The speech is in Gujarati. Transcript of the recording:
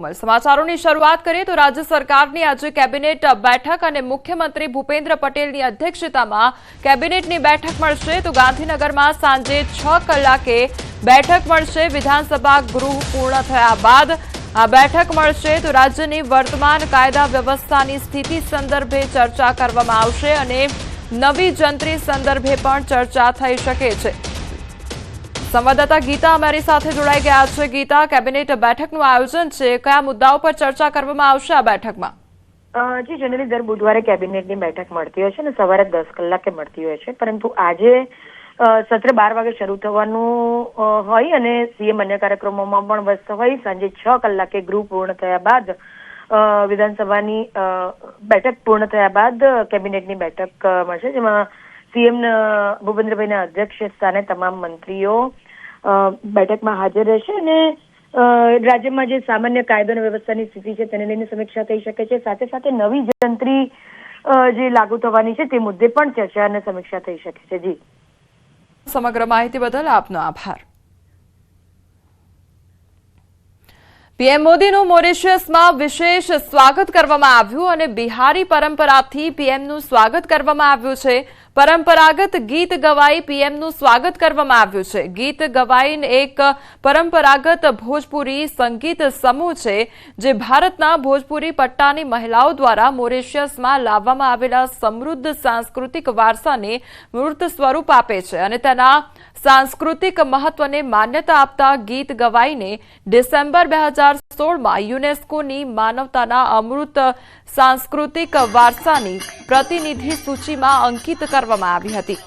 સમાચારોની શરૂઆત કરીએ તો રાજ્ય સરકારની આજે કેબિનેટ બેઠક અને મુખ્યમંત્રી ભૂપેન્દ્ર પટેલની અધ્યક્ષતામાં કેબિનેટની બેઠક મળશે. તો ગાંધીનગરમાં સાંજે છ કલાકે બેઠક મળશે. વિધાનસભા ગૃહ પૂર્ણ થયા બાદ આ બેઠક મળશે. તો રાજ્યની વર્તમાન કાયદા વ્યવસ્થાની સ્થિતિ સંદર્ભે ચર્ચા કરવામાં આવશે અને નવી જંત્રી સંદર્ભે પણ ચર્ચા થઈ શકે છે. સંવાદદાતા ગીતા અમારી સાથે જોડાઈ ગયા છે. ગીતા, કેબિનેટ બેઠકનું આયોજન છે. કયા મુદ્દાઓ પર ચર્ચા કરવામાં આવશે આ બેઠકમાં? જી જનરલી દર બુધવારે કેબિનેટની બેઠક મળતી હોય છે અને સવારે દસ કલાકે મળતી હોય છે. પરંતુ આજે સત્ર બાર વાગે શરૂ થવાનું હોય અને સીએમ અન્ય કાર્યક્રમોમાં પણ વ્યસ્ત હોય. સાંજે છ કલાકે ગૃહ પૂર્ણ થયા બાદ વિધાનસભાની બેઠક પૂર્ણ થયા બાદ કેબિનેટની બેઠક મળશે. જેમાં સીએમ ભૂપેન્દ્રભાઈના અધ્યક્ષ સ્થાને તમામ મંત્રીઓ બેઠકમાં હાજર રહેશે અને રાજ્યમાં જે સામાન્ય કાયદો અને વ્યવસ્થાની સ્થિતિ છે તેને લઈને સમીક્ષા થઈ શકે છે. સાથે સાથે નવી જંત્રી જે લાગુ થવાની છે તે મુદ્દે પણ ચર્ચા અને સમીક્ષા થઈ શકે છે. જી. સમગ્ર માહિતી બદલ આપનો આભાર. પીએમ મોદીનું મોરિશિયસમાં વિશેષ સ્વાગત કરવામાં આવ્યું અને બિહારી પરંપરાથી પીએમનું સ્વાગત કરવામાં આવ્યું છે. પરંપરાગત ગીત ગવાઈ પીએમનું સ્વાગત કરવામાં આવ્યું છે. ગીત ગવાઈન એક પરંપરાગત ભોજપુરી સંગીત સમૂહ છે, જે ભારતના ભોજપુરી પટ્ટાની મહિલાઓ દ્વારા મોરિશિયસમાં લાવવામાં આવેલા સમૃદ્ધ સાંસ્કૃતિક વારસાને મૂર્ત સ્વરૂપ આપે છે અને તેના સાંસ્કૃતિક મહત્વને માન્યતા આપતા ગીત ગવાઈને ડિસેમ્બર બે સોળમાં યુનેસ્કોની માનવતાના અમૃત સાંસ્કૃતિક વારસાની પ્રતિનિધિ સૂચિમાં અંકિત કરવામાં આવી હતી.